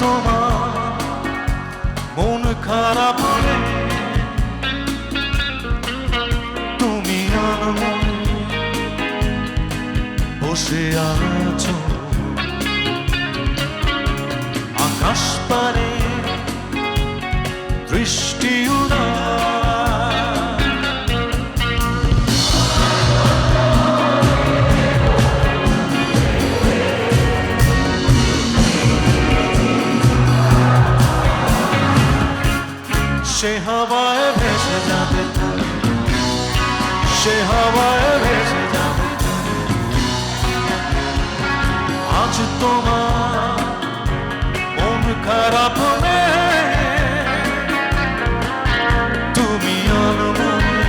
তোমার মন খারাপ হলে তুমি আর বসে আছো। সে হাওয়ায় ভেসে যাবে। সে হাওয়ায় ভেসে যাবে। আজ তোমার মন খারাপ তুমি অনমনে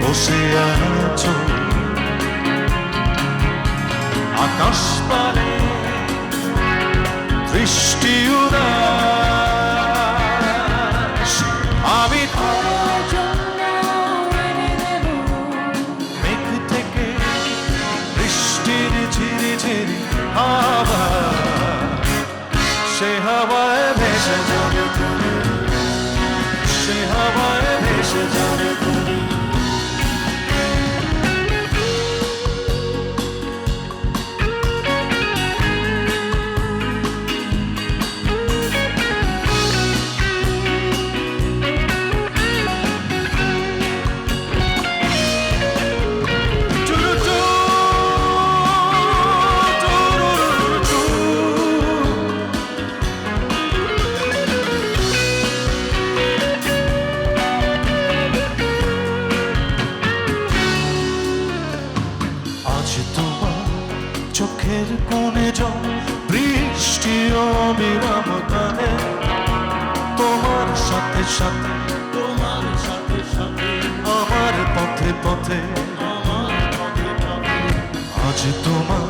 বসে আছো আকাশ পারে দৃষ্টি উদাস হাওয়ায় কোণে জল বৃষ্টি অবিরাম কানে। তোমার সাথে সাথে, তোমার সাথে সাথে, আমার পথে পথে আজ তোমার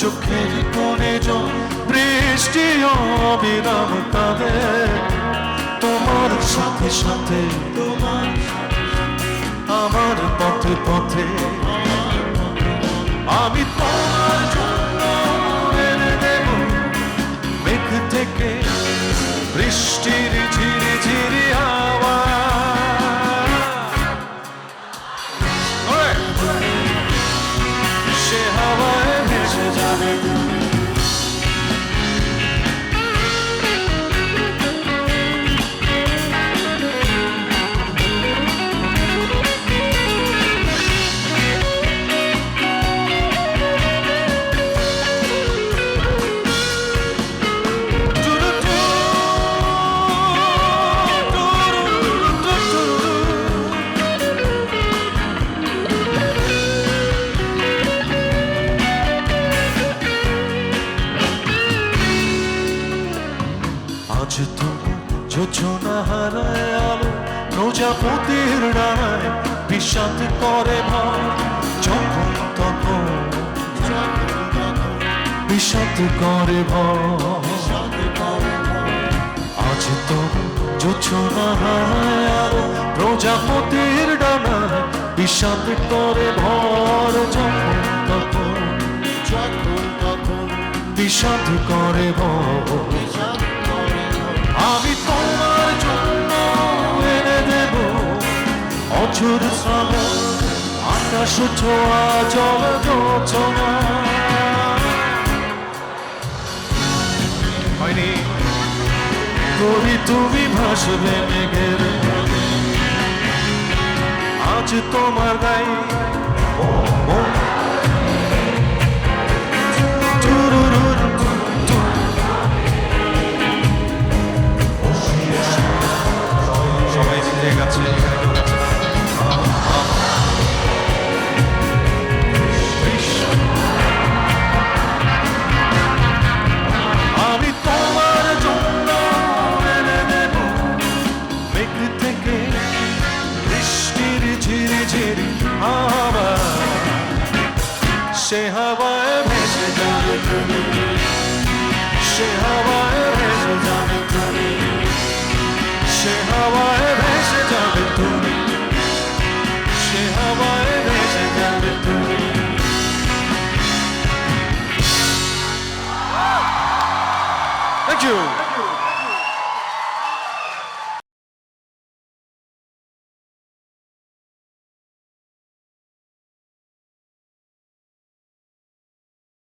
চোখের কোণে জল বৃষ্টি অবিরাম কাঁদে তোমার সাথে সাথে, তোমার আমার পথে পথে। আমি তোমার থেকে বৃষ্টির ঝিরি ঝিরি হাওয়া। সে হাওয়ায় ভেসে যাবে। তুমি আজ তুমি যোজনা হারায় আলো, প্রজাপতির ডানায় বিষাদ করে ভয় যখন তখন বিষাদ করে আজ তুমি যোজনা হারায় আলো, প্রজাপতির ডানায় বিষাদ করে ভর যখন তখন বিষাদ করে ভয় অঝুর শ্রাবণ আকাশ ছোঁয়া, জল যোচনা হয়নি। কবি তুমি ভাসবে মেঘের আজ তোমার গাই সবাই জিতে গেছে। সে হাওয়ায় ভেসে যাবে তুমি সে হাওয়ায় ভেসে যাবে তুমি সে হাওয়ায় ভেসে যাবে তুমি সে হাওয়ায় ভেসে যাবে তুমি Thank you.